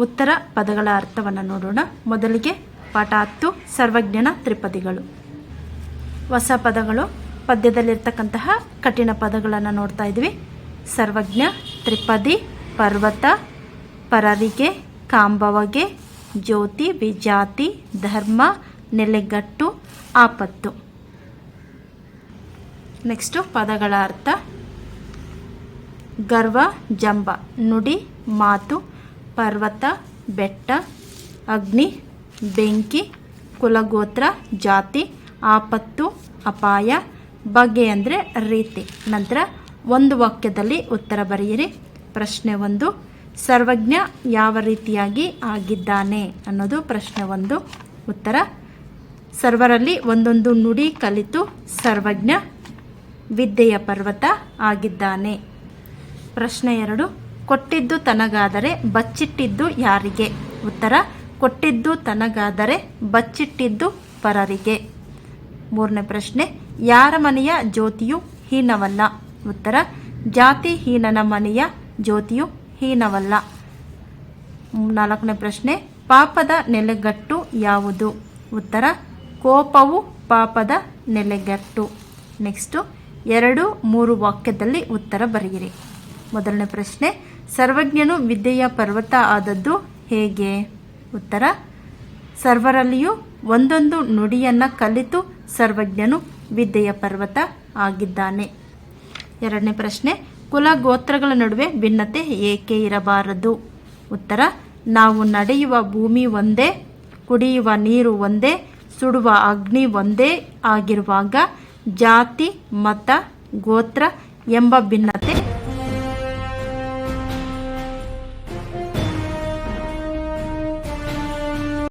ಉತ್ತರ ಪದಗಳ ಅರ್ಥವನ್ನು ನೋಡೋಣ. ಮೊದಲಿಗೆ ಪಾಠ ಹತ್ತು, ಸರ್ವಜ್ಞನ ತ್ರಿಪದಿಗಳು. ಹೊಸ ಪದಗಳು. ಪದ್ಯದಲ್ಲಿರ್ತಕ್ಕಂತಹ ಕಠಿಣ ಪದಗಳನ್ನು ನೋಡ್ತಾ ಇದ್ವಿ. ಸರ್ವಜ್ಞ, ತ್ರಿಪದಿ, ಪರ್ವತ, ಪರರಿಗೆ, ಕಾಂಬವಗೆ, ಜ್ಯೋತಿ, ವಿಜಾತಿ, ಧರ್ಮ, ನೆಲೆಗಟ್ಟು, ಆಪತ್ತು. ನೆಕ್ಸ್ಟು ಪದಗಳ ಅರ್ಥ. ಗರ್ವ, ಜಂಬ. ನುಡಿ, ಮಾತು. ಪರ್ವತ, ಬೆಟ್ಟ, ಅಗ್ನಿ, ಬೆಂಕಿ, ಕುಲಗೋತ್ರ, ಜಾತಿ, ಆಪತ್ತು, ಅಪಾಯ, ಬಗೆ ಅಂದರೆ ರೀತಿ. ನಂತರ ಒಂದು ವಾಕ್ಯದಲ್ಲಿ ಉತ್ತರ ಬರೆಯಿರಿ. ಪ್ರಶ್ನೆ ಒಂದು, ಸರ್ವಜ್ಞ ಯಾವ ರೀತಿಯಾಗಿ ಆಗಿದ್ದಾನೆ ಅನ್ನೋದು ಪ್ರಶ್ನೆ ಒಂದು. ಉತ್ತರ, ಸರ್ವರಲ್ಲಿ ಒಂದೊಂದು ನುಡಿ ಕಲಿತು ಸರ್ವಜ್ಞ ವಿದ್ಯೆಯ ಪರ್ವತ ಆಗಿದ್ದಾನೆ. ಪ್ರಶ್ನೆ ಎರಡು ಕೊಟ್ಟಿದ್ದು ತನಗಾದರೆ ಬಚ್ಚಿಟ್ಟಿದ್ದು ಯಾರಿಗೆ? ಉತ್ತರ, ಕೊಟ್ಟಿದ್ದು ತನಗಾದರೆ ಬಚ್ಚಿಟ್ಟಿದ್ದು ಪರರಿಗೆ. ಮೂರನೇ ಪ್ರಶ್ನೆ, ಯಾರ ಮನೆಯ ಜ್ಯೋತಿಯು ಹೀನವಲ್ಲ? ಉತ್ತರ, ಜಾತಿ ಹೀನನ ಮನೆಯ ಜ್ಯೋತಿಯು ಹೀನವಲ್ಲ. ನಾಲ್ಕನೇ ಪ್ರಶ್ನೆ, ಪಾಪದ ನೆಲೆಗಟ್ಟು ಯಾವುದು? ಉತ್ತರ, ಕೋಪವು ಪಾಪದ ನೆಲೆಗಟ್ಟು. ನೆಕ್ಸ್ಟು, ಎರಡು ಮೂರು ವಾಕ್ಯದಲ್ಲಿ ಉತ್ತರ ಬರೆಯಿರಿ. ಮೊದಲನೇ ಪ್ರಶ್ನೆ ಸರ್ವಜ್ಞನು ವಿದ್ಯೆಯ ಪರ್ವತ ಆದದ್ದು ಹೇಗೆ? ಉತ್ತರ, ಸರ್ವರಲ್ಲಿಯೂ ಒಂದೊಂದು ನುಡಿಯನ್ನು ಕಲಿತು ಸರ್ವಜ್ಞನು ವಿದ್ಯೆಯ ಪರ್ವತ ಆಗಿದ್ದಾನೆ. ಎರಡನೇ ಪ್ರಶ್ನೆ, ಕುಲ ಗೋತ್ರಗಳ ನಡುವೆ ಭಿನ್ನತೆ ಏಕೆ ಇರಬಾರದು? ಉತ್ತರ, ನಾವು ನಡೆಯುವ ಭೂಮಿ ಒಂದೇ, ಕುಡಿಯುವ ನೀರು ಒಂದೇ, ಸುಡುವ ಅಗ್ನಿ ಒಂದೇ ಆಗಿರುವಾಗ ಜಾತಿ, ಮತ, ಗೋತ್ರ ಎಂಬ ಭಿನ್ನತೆ